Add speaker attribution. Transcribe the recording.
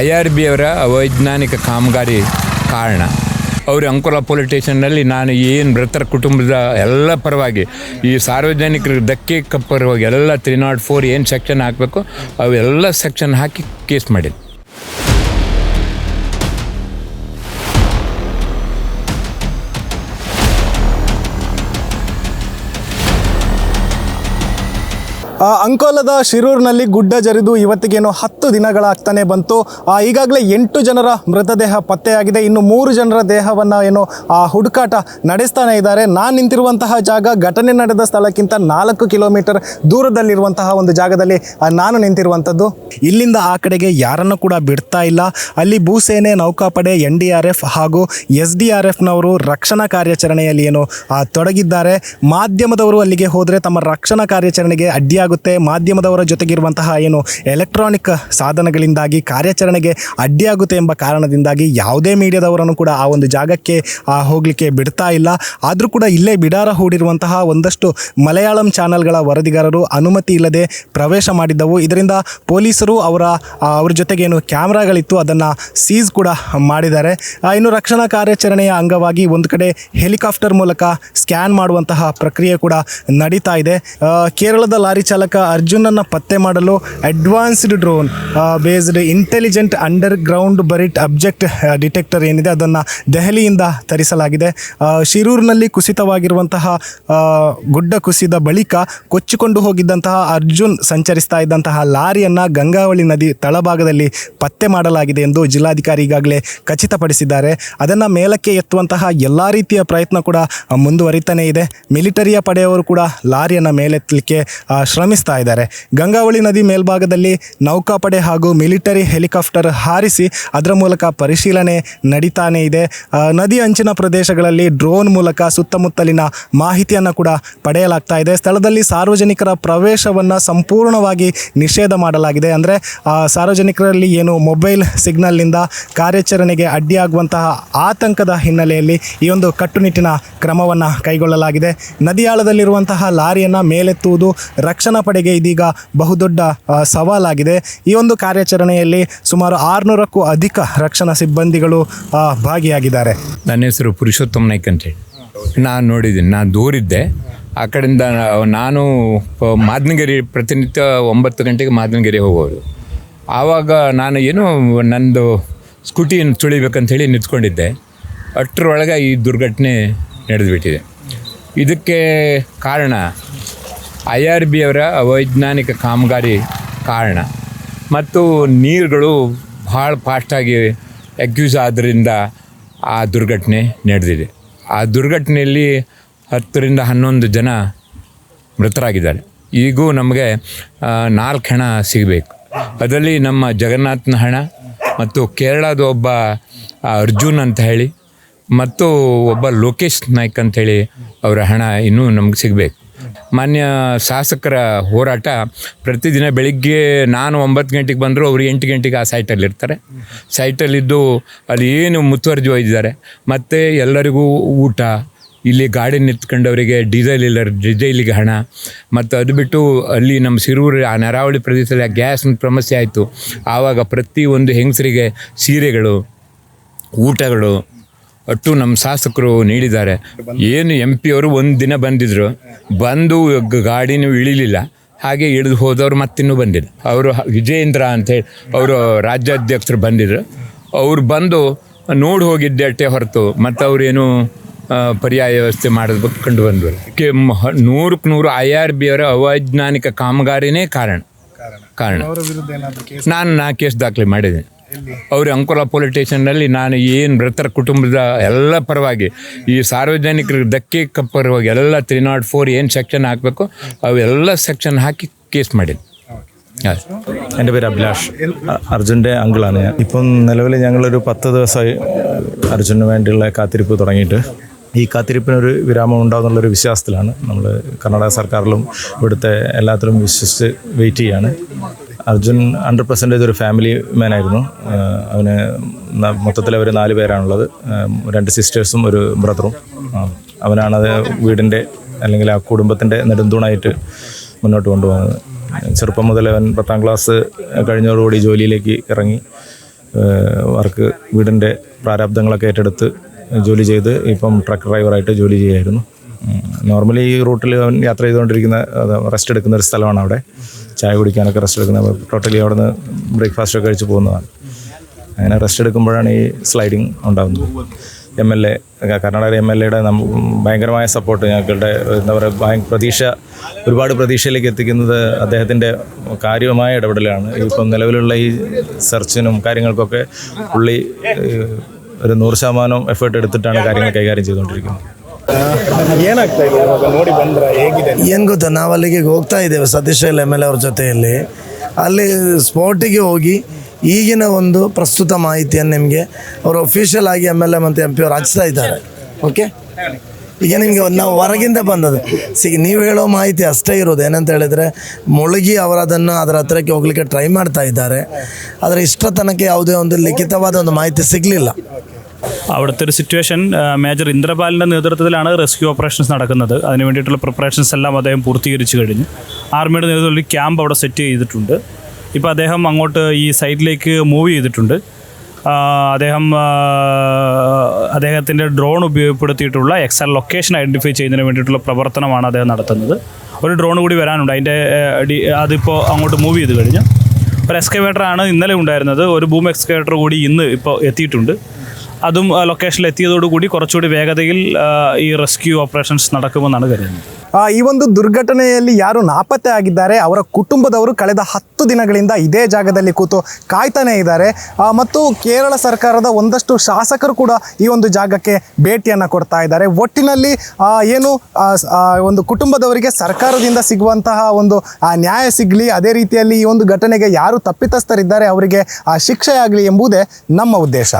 Speaker 1: I R B ಅವರ ಅವೈಜ್ಞಾನಿಕ ಕಾಮಗಾರಿ ಕಾರಣ. ಅವರು ಅಂಕೋಲ ಪೊಲೀಸ್ ಸ್ಟೇಷನ್ನಲ್ಲಿ ನಾನು ಏನು ಮೃತರ ಕುಟುಂಬದ ಎಲ್ಲ ಪರವಾಗಿ, ಈ ಸಾರ್ವಜನಿಕರಿಗೆ ಧಕ್ಕೆ ಪರವಾಗಿ ಎಲ್ಲ ತ್ರೀ ನಾಟ್ ಫೋರ್ ಏನು ಸೆಕ್ಷನ್ ಹಾಕಬೇಕು, ಅವೆಲ್ಲ ಸೆಕ್ಷನ್ ಹಾಕಿ ಕೇಸ್ ಮಾಡಿದ್ದು
Speaker 2: ಅಂಕೋಲದ ಶಿರೂರಿನಲ್ಲಿ ಗುಡ್ಡ ಜರಿದು ಇವತ್ತಿಗೇನು ಹತ್ತು ದಿನಗಳಾಗ್ತಾನೆ ಬಂತು. ಈಗಾಗಲೇ ಎಂಟು ಜನರ ಮೃತದೇಹ ಪತ್ತೆಯಾಗಿದೆ. ಇನ್ನು ಮೂರು ಜನರ ದೇಹವನ್ನು ಏನು ಆ, ಹುಡುಕಾಟ ನಡೆಸ್ತಾನೆ ಇದ್ದಾರೆ. ನಾನು ನಿಂತಿರುವಂತಹ ಜಾಗ ಘಟನೆ ನಡೆದ ಸ್ಥಳಕ್ಕಿಂತ ನಾಲ್ಕು ಕಿಲೋಮೀಟರ್ ದೂರದಲ್ಲಿರುವಂತಹ ಒಂದು ಜಾಗದಲ್ಲಿ ನಾನು ನಿಂತಿರುವಂಥದ್ದು. ಇಲ್ಲಿಂದ ಆ ಕಡೆಗೆ ಯಾರನ್ನು ಕೂಡ ಬಿಡ್ತಾ ಇಲ್ಲ. ಅಲ್ಲಿ ಭೂಸೇನೆ ನೌಕಾಪಡೆ ಎನ್ ಡಿ ಆರ್ ಎಫ್ ಹಾಗೂ ಎಸ್ ಡಿ ಆರ್ ಎಫ್ನವರು ರಕ್ಷಣಾ ಕಾರ್ಯಾಚರಣೆಯಲ್ಲಿ ಏನು ತೊಡಗಿದ್ದಾರೆ. ಮಾಧ್ಯಮದವರು ಅಲ್ಲಿಗೆ ಹೋದರೆ ತಮ್ಮ ರಕ್ಷಣಾ ಕಾರ್ಯಾಚರಣೆಗೆ ಅಡ್ಡಿಯಾಗುತ್ತೆ ಮಾಧ್ಯಮದವರ ಜೊತೆಗಿರುವಂತಹ ಏನು ಎಲೆಕ್ಟ್ರಾನಿಕ್ ಸಾಧನಗಳಿಂದಾಗಿ ಕಾರ್ಯಾಚರಣೆಗೆ ಅಡ್ಡಿಯಾಗುತ್ತೆ ಎಂಬ ಕಾರಣದಿಂದಾಗಿ ಯಾವುದೇ ಮೀಡಿಯಾದವರನ್ನು ಕೂಡ ಆ ಒಂದು ಜಾಗಕ್ಕೆ ಹೋಗಲಿಕ್ಕೆ ಬಿಡ್ತಾ ಇಲ್ಲ. ಆದರೂ ಕೂಡ ಇಲ್ಲೇ ಬಿಡಾರ ಹೂಡಿರುವಂತಹ ಒಂದಷ್ಟು ಮಲಯಾಳಂ ಚಾನೆಲ್ಗಳ ವರದಿಗಾರರು ಅನುಮತಿ ಇಲ್ಲದೆ ಪ್ರವೇಶ ಮಾಡಿದ್ದವು. ಇದರಿಂದ ಪೊಲೀಸರು ಅವರ ಅವ್ರ ಏನು ಕ್ಯಾಮ್ರಾಗಳಿತ್ತು, ಅದನ್ನು ಸೀಸ್ ಕೂಡ ಮಾಡಿದ್ದಾರೆ. ಇನ್ನು ರಕ್ಷಣಾ ಕಾರ್ಯಾಚರಣೆಯ ಅಂಗವಾಗಿ ಒಂದು ಕಡೆ ಹೆಲಿಕಾಪ್ಟರ್ ಮೂಲಕ ಸ್ಕ್ಯಾನ್ ಮಾಡುವಂತಹ ಪ್ರಕ್ರಿಯೆ ಕೂಡ ನಡೀತಾ ಇದೆ. ಕೇರಳದ ಲಾರಿ ಚಾಲಕ ಅರ್ಜುನನ್ನು ಪತ್ತೆ ಮಾಡಲು advanced drone based intelligent underground buried object detector ಏನಿದೆ ಅದನ್ನು ದೆಹಲಿಯಿಂದ ತರಿಸಲಾಗಿದೆ. ಶಿರೂರಿನಲ್ಲಿ ಕುಸಿತವಾಗಿರುವಂತಹ ಗುಡ್ಡ ಕುಸಿದ ಬಳಿಕ ಕೊಚ್ಚಿಕೊಂಡು ಹೋಗಿದ್ದಂತಹ ಅರ್ಜುನ್ ಸಂಚರಿಸ್ತಾ ಇದ್ದಂತಹ ಲಾರಿಯನ್ನು ಗಂಗಾವಳಿ ನದಿ ತಳಭಾಗದಲ್ಲಿ ಪತ್ತೆ ಮಾಡಲಾಗಿದೆ ಎಂದು ಜಿಲ್ಲಾಧಿಕಾರಿ ಈಗಾಗಲೇ ಖಚಿತಪಡಿಸಿದ್ದಾರೆ. ಅದನ್ನು ಮೇಲಕ್ಕೆ ಎತ್ತುವಂತಹ ಎಲ್ಲ ರೀತಿಯ ಪ್ರಯತ್ನ ಕೂಡ ಮುಂದುವರಿತಾನೆ ಇದೆ. ಮಿಲಿಟರಿಯ ಪಡೆಯವರು ಕೂಡ ಲಾರಿಯನ್ನು ಮೇಲೆತ್ತಲಿಕ್ಕೆ ಆ, ಶ್ರಮಿಸ್ತಾ ಇದ್ದಾರೆ. ಗಂಗಾವಳಿ ನದಿ ಮೇಲ್ಭಾಗದಲ್ಲಿ ನೌಕಾಪಡೆ ಹಾಗೂ ಮಿಲಿಟರಿ ಹೆಲಿಕಾಪ್ಟರ್ ಹಾರಿಸಿ ಅದರ ಮೂಲಕ ಪರಿಶೀಲನೆ ನಡೀತಾನೆ ಇದೆ. ನದಿ ಅಂಚಿನ ಪ್ರದೇಶಗಳಲ್ಲಿ ಡ್ರೋನ್ ಮೂಲಕ ಸುತ್ತಮುತ್ತಲಿನ ಮಾಹಿತಿಯನ್ನು ಕೂಡ ಪಡೆಯಲಾಗ್ತಾ ಇದೆ. ಸ್ಥಳದಲ್ಲಿ ಸಾರ್ವಜನಿಕರ ಪ್ರವೇಶವನ್ನು ಸಂಪೂರ್ಣವಾಗಿ ನಿಷೇಧ ಮಾಡಲಾಗಿದೆ. ಅಂದರೆ ಸಾರ್ವಜನಿಕರಲ್ಲಿ ಏನು ಮೊಬೈಲ್ ಸಿಗ್ನಲ್ನಿಂದ ಕಾರ್ಯಾಚರಣೆಗೆ ಅಡ್ಡಿಯಾಗುವಂತಹ ಆತಂಕದ ಹಿನ್ನೆಲೆಯಲ್ಲಿ ಈ ಒಂದು ಕಟ್ಟುನಿಟ್ಟಿನ ಕ್ರಮವನ್ನು ಕೈಗೊಳ್ಳಲಾಗಿದೆ. ನದಿಯಾಳದಲ್ಲಿರುವಂತಹ ಲಾರಿಯನ್ನು ಮೇಲೆತ್ತುವುದು ರಕ್ಷಣಾ ಪಡೆಗೆ ಇದೀಗ ಬಹುದೊಡ್ಡ ಸವಾಲಾಗಿದೆ. ಈ ಒಂದು ಕಾರ್ಯಾಚರಣೆಯಲ್ಲಿ ಸುಮಾರು ಆರುನೂರಕ್ಕೂ ಅಧಿಕ ರಕ್ಷಣಾ ಸಿಬ್ಬಂದಿಗಳು ಭಾಗಿಯಾಗಿದ್ದಾರೆ.
Speaker 1: ನನ್ನ ಹೆಸರು ಪುರುಷೋತ್ತಮ್ ನಾಯ್ಕ ಅಂತೇಳಿ ನಾನು ನೋಡಿದ್ದೀನಿ, ನಾನು ದೂರಿದ್ದೆ. ಆ ಕಡೆಯಿಂದ ನಾನು ಮಾದನಗಿರಿ ಪ್ರತಿನಿತ್ಯ ಒಂಬತ್ತು ಗಂಟೆಗೆ ಮಾದನಗಿರಿ ಹೋಗೋರು ಆವಾಗ ನಾನು ಏನೋ ನಂದು ಸ್ಕೂಟಿಯನ್ನು ತುಳಿಬೇಕಂತೇಳಿ ನಿಂತ್ಕೊಂಡಿದ್ದೆ. ಅಷ್ಟರೊಳಗೆ ಈ ದುರ್ಘಟನೆ ನಡೆದುಬಿಟ್ಟಿದೆ. ಇದಕ್ಕೆ ಕಾರಣ ಐ ಆರ್ ಬಿ ಅವರ ಅವೈಜ್ಞಾನಿಕ ಕಾಮಗಾರಿ ಕಾರಣ. ಮತ್ತು ನೀರುಗಳು ಭಾಳ ಫಾಸ್ಟಾಗಿ ಎಕ್ಯೂಸ್ ಆದ್ದರಿಂದ ಆ ದುರ್ಘಟನೆ ನಡೆದಿದೆ. ಆ ದುರ್ಘಟನೆಯಲ್ಲಿ ಹತ್ತರಿಂದ ಹನ್ನೊಂದು ಜನ ಮೃತರಾಗಿದ್ದಾರೆ. ಈಗೂ ನಮಗೆ ನಾಲ್ಕು ಹಣ ಸಿಗಬೇಕು. ಅದರಲ್ಲಿ ನಮ್ಮ ಜಗನ್ನಾಥನ ಹಣ ಮತ್ತು ಕೇರಳದ ಒಬ್ಬ ಅರ್ಜುನ್ ಅಂತ ಹೇಳಿ ಮತ್ತು ಒಬ್ಬ ಲೋಕೇಶ್ ನಾಯ್ಕ್ ಅಂತೇಳಿ ಅವರ ಹಣ ಇನ್ನೂ ನಮ್ಗೆ ಸಿಗಬೇಕು. ಮಾನ್ಯ ಶಾಸಕರ ಹೋರಾಟ ಪ್ರತಿದಿನ ಬೆಳಿಗ್ಗೆ ನಾನು ಒಂಬತ್ತು ಗಂಟೆಗೆ ಬಂದರೂ ಅವರು ಎಂಟು ಗಂಟೆಗೆ ಆ ಸೈಟಲ್ಲಿರ್ತಾರೆ ಸೈಟಲ್ಲಿದ್ದು ಅಲ್ಲಿ ಏನು ಮುತುವರ್ಜಿ ಒಯ್ದಿದ್ದಾರೆ. ಮತ್ತು ಎಲ್ಲರಿಗೂ ಊಟ, ಇಲ್ಲಿ ಗಾಡಿ ನಿಂತ್ಕೊಂಡವರಿಗೆ ಡೀಸೆಲ್ ಇಲ್ಲ ಡೀಸೆಲಿಗೆ ಹಣ. ಮತ್ತು ಅದು ಬಿಟ್ಟು ಅಲ್ಲಿ ನಮ್ಮ ಸಿರೂರು, ಆ ನರಾವಳಿ ಪ್ರದೇಶದಲ್ಲಿ ಆ ಗ್ಯಾಸ್ ಸಮಸ್ಯೆ ಆಯಿತು. ಆವಾಗ ಪ್ರತಿಯೊಂದು ಹೆಂಗಸರಿಗೆ ಸೀರೆಗಳು, ಊಟಗಳು ಅಟ್ಟು ನಮ್ಮ ಶಾಸಕರು ನೀಡಿದ್ದಾರೆ. ಏನು ಎಂ ಪಿ ಅವರು ಒಂದು ದಿನ ಬಂದಿದ್ದರು ಬಂದು ಗಾಡಿನೂ ಇಳಿಲಿಲ್ಲ. ಹಾಗೆ ಇಳಿದು ಹೋದವರು ಮತ್ತಿನ್ನೂ ಬಂದಿಲ್ಲ. ಅವರು ವಿಜಯೇಂದ್ರ ಅಂತೇಳಿ ಅವರು ರಾಜ್ಯಾಧ್ಯಕ್ಷರು ಬಂದಿದ್ರು. ಅವ್ರು ಬಂದು ನೋಡಿ ಹೋಗಿದ್ದೆ ಅಟ್ಟೆ ಹೊರತು ಮತ್ತು ಅವ್ರೇನು ಪರ್ಯಾಯ ವ್ಯವಸ್ಥೆ ಮಾಡೋದು ಕಂಡು ಬಂದರು. ಕೆ ನೂರಕ್ಕೆ ನೂರು ಐ ಆರ್ ಬಿ ಅವರ ಅವೈಜ್ಞಾನಿಕ ಕಾಮಗಾರಿನೇ ಕಾರಣ. ಕಾರಣ. ನಾನು ನಾ ಕೇಸ್ ದಾಖಲೆ ಮಾಡಿದ್ದೀನಿ. ಅವರು ಅಂಕೋಲ ಪೊಲೀಸ್ ಸ್ಟೇಷನ್ನಲ್ಲಿ ನಾನು ಏನು ಮೃತರ ಕುಟುಂಬದ ಎಲ್ಲ ಪರವಾಗಿ ಈ ಸಾರ್ವಜನಿಕರಿಗೆ ಧಕ್ಕೆ ಕ- ಪರವಾಗಿ ಎಲ್ಲ ತ್ರೀ ನಾಟ್ ಫೋರ್ ಏನು ಸೆಕ್ಷನ್ ಹಾಕಬೇಕು ಅವೆಲ್ಲ ಸೆಕ್ಷನ್ ಹಾಕಿ ಕೇಸ್ ಮಾಡಿದ್ದು അതെ
Speaker 3: എൻ്റെ പേര് അഭിലാഷ് അ- അർജുൻ്റെ അങ്കിളാണ് ഞാൻ ഇപ്പം നിലവിൽ ഞങ്ങളൊരു പത്ത് ദിവസമായി അർജുന് വേണ്ടിയുള്ള കാത്തിരിപ്പ് തുടങ്ങിയിട്ട് ഈ കാത്തിരിപ്പിനൊരു വിരാമം ഉണ്ടാകുന്നുള്ളൊരു വിശ്വാസത്തിലാണ് നമ്മൾ കർണാടക സർക്കാരിലും ഇവിടുത്തെ എല്ലാത്തിലും വിശ്വസിച്ച് വെയിറ്റ് ചെയ്യാണ് അർജുൻ ഹൺഡ്രഡ് പെർസെന്റേജ് ഒരു ഫാമിലി മാൻ ആയിരുന്നു. അവന് മൊത്തത്തിൽ അവർ നാല് പേരാണുള്ളത്. രണ്ട് സിസ്റ്റേഴ്സും ഒരു ബ്രദറും അവനാണത് വീടിന്റെ അല്ലെങ്കിൽ ആ കുടുംബത്തിന്റെ നെടുന്തൂണായിട്ട് മുന്നോട്ട് കൊണ്ടുപോകുന്നത്. ചെറുപ്പം മുതൽ അവൻ പത്താം ക്ലാസ് കഴിഞ്ഞതോടുകൂടി ജോലിയിലേക്ക് ഇറങ്ങി. വർക്ക് വീടിന്റെ പ്രാരാബ്ദങ്ങളൊക്കെ ഏറ്റെടുത്ത് ജോലി ചെയ്ത് ഇപ്പം ട്രക്ക് ഡ്രൈവറായിട്ട് ജോലി ചെയ്യായിരുന്നു നോർമലി ഈ റൂട്ടിൽ അവൻ യാത്ര ചെയ്തുകൊണ്ടിരിക്കുന്ന റെസ്റ്റ് എടുക്കുന്ന ഒരു സ്ഥലമാണ് അവിടെ. ചായ കുടിക്കാനൊക്കെ റെസ്റ്റ് എടുക്കുന്നത് ടോട്ടലി അവിടെ നിന്ന് ബ്രേക്ക്ഫാസ്റ്റൊക്കെ കഴിച്ച് പോകുന്നതാണ്. അങ്ങനെ റെസ്റ്റ് എടുക്കുമ്പോഴാണ് ഈ സ്ലൈഡിങ് ഉണ്ടാകുന്നത് M L A Karnataka M L എയുടെ ഭയങ്കരമായ സപ്പോർട്ട് ഞങ്ങളുടെ എന്താ പറയുക പ്രതീക്ഷ ഒരുപാട് പ്രതീക്ഷയിലേക്ക് എത്തിക്കുന്നത് അദ്ദേഹത്തിന്റെ കാര്യമായ ഇടപെടലാണ്. ഇപ്പം നിലവിലുള്ള ഈ സെർച്ചിനും കാര്യങ്ങൾക്കൊക്കെ പുള്ളി ഒരു നൂറ് ശതമാനം എഫേർട്ട് എടുത്തിട്ടാണ് കാര്യങ്ങൾ കൈകാര്യം ചെയ്തുകൊണ്ടിരിക്കുന്നത്.
Speaker 2: ಏನಾಗ್ತಾ ಇದೆ ನೋಡಿ ಬಂದ್ರ ಹೇಗಿದೆ?
Speaker 4: ಏನು ಗೊತ್ತಾ, ನಾವು ಅಲ್ಲಿಗೆ ಹೋಗ್ತಾ ಇದ್ದೇವೆ, ಸತೀಶ್ ಎಂ ಎಲ್ ಅವ್ರ ಜೊತೆಯಲ್ಲಿ. ಅಲ್ಲಿ ಸ್ಪಾಟಿಗೆ ಹೋಗಿ ಈಗಿನ ಒಂದು ಪ್ರಸ್ತುತ ಮಾಹಿತಿಯನ್ನು ನಿಮಗೆ ಅವರು ಅಫಿಷಿಯಲ್ ಆಗಿ ಎಂ ಎಲ್ ಎ ಮತ್ತು ಎಂ ಪಿ ಅವರು ಹಚ್ತಾ ಇದ್ದಾರೆ. ಓಕೆ ಈಗ ನಿಮಗೆ ನಾವು ಹೊರಗಿಂದ ಬಂದದ್ದು. ಸಿ, ನೀವು ಹೇಳೋ ಮಾಹಿತಿ ಅಷ್ಟೇ ಇರೋದು. ಏನಂತ ಹೇಳಿದರೆ, ಮುಳುಗಿ ಅವರು ಅದನ್ನು ಅದರ ಹತ್ರಕ್ಕೆ ಹೋಗ್ಲಿಕ್ಕೆ ಟ್ರೈ ಮಾಡ್ತಾ ಇದ್ದಾರೆ. ಆದರೆ ಇಷ್ಟ ತನಕ ಯಾವುದೇ ಒಂದು ಲಿಖಿತವಾದ ಒಂದು ಮಾಹಿತಿ ಸಿಗಲಿಲ್ಲ.
Speaker 5: അവിടുത്തെ ഒരു സിറ്റുവേഷൻ മേജർ ഇന്ദ്രപാലിന്റെ നേതൃത്വത്തിലാണ് റെസ്ക്യൂ ഓപ്പറേഷൻസ് നടക്കുന്നത്. അതിന് വേണ്ടിയിട്ടുള്ള പ്രിപ്പറേഷൻസ് എല്ലാം അദ്ദേഹം പൂർത്തീകരിച്ചു കഴിഞ്ഞു. ആർമിയുടെ നേതൃത്വത്തിൽ ഒരു ക്യാമ്പ് അവിടെ സെറ്റ് ചെയ്തിട്ടുണ്ട്. ഇപ്പോൾ അദ്ദേഹം അങ്ങോട്ട് ഈ സൈഡിലേക്ക് മൂവ് ചെയ്തിട്ടുണ്ട്. അദ്ദേഹം അദ്ദേഹത്തിന്റെ ഡ്രോൺ ഉപയോഗപ്പെടുത്തിയിട്ടുള്ള എക്സൽ ലൊക്കേഷൻ ഐഡന്റിഫൈ ചെയ്യുന്നതിന് വേണ്ടിയിട്ടുള്ള പ്രവർത്തനമാണ് അദ്ദേഹം നടത്തുന്നത്. ഒരു ഡ്രോൺ കൂടി വരാനുണ്ട്. അതിന്റെ അതിപ്പോൾ അങ്ങോട്ട് മൂവ് ചെയ്ത് കഴിഞ്ഞു. ഒരു എക്സ്കവേറ്ററാണ് ഇന്നലെ ഉണ്ടായിരുന്നത്. ഒരു ബൂം എക്സ്കവേറ്റർ കൂടി ഇന്ന് ഇപ്പോൾ എത്തിയിട്ടുണ്ട്. അതും ആ, ലൊക്കേഷനിൽ എത്തിയതോടുകൂടി കുറച്ചുകൂടി വേഗതയിൽ ആ, ഈ റെസ്ക്യൂ ഓപ്പറേഷൻസ് നടക്കുമെന്നാണ് കരുതുന്നത്
Speaker 2: ಆ, ಈ ಒಂದು ದುರ್ಘಟನೆಯಲ್ಲಿ ಯಾರು ನಾಪತ್ತೆ ಆಗಿದ್ದಾರೆ ಅವರ ಕುಟುಂಬದವರು ಕಳೆದ ಹತ್ತು ದಿನಗಳಿಂದ ಇದೇ ಜಾಗದಲ್ಲಿ ಕೂತು ಕಾಯ್ತಾನೆ ಇದ್ದಾರೆ ಆ, ಮತ್ತು ಕೇರಳ ಸರ್ಕಾರದ ಒಂದಷ್ಟು ಶಾಸಕರು ಕೂಡ ಈ ಒಂದು ಜಾಗಕ್ಕೆ ಭೇಟಿಯನ್ನು ಕೊಡ್ತಾ ಇದ್ದಾರೆ ಒಟ್ಟಿನಲ್ಲಿ ಆ, ಏನು ಆ, ಸ್- ಆ, ಒಂದು ಕುಟುಂಬದವರಿಗೆ ಸರ್ಕಾರದಿಂದ ಸಿಗುವಂತಹ ಒಂದು ಆ, ನ್ಯಾಯ ಸಿಗಲಿ ಅದೇ ರೀತಿಯಲ್ಲಿ ಈ ಒಂದು ಘಟನೆಗೆ ಯಾರು ತಪ್ಪಿತಸ್ಥರಿದ್ದಾರೆ ಅವರಿಗೆ ಆ, ಶಿಕ್ಷೆಯಾಗಲಿ ಎಂಬುದೇ ನಮ್ಮ ಉದ್ದೇಶ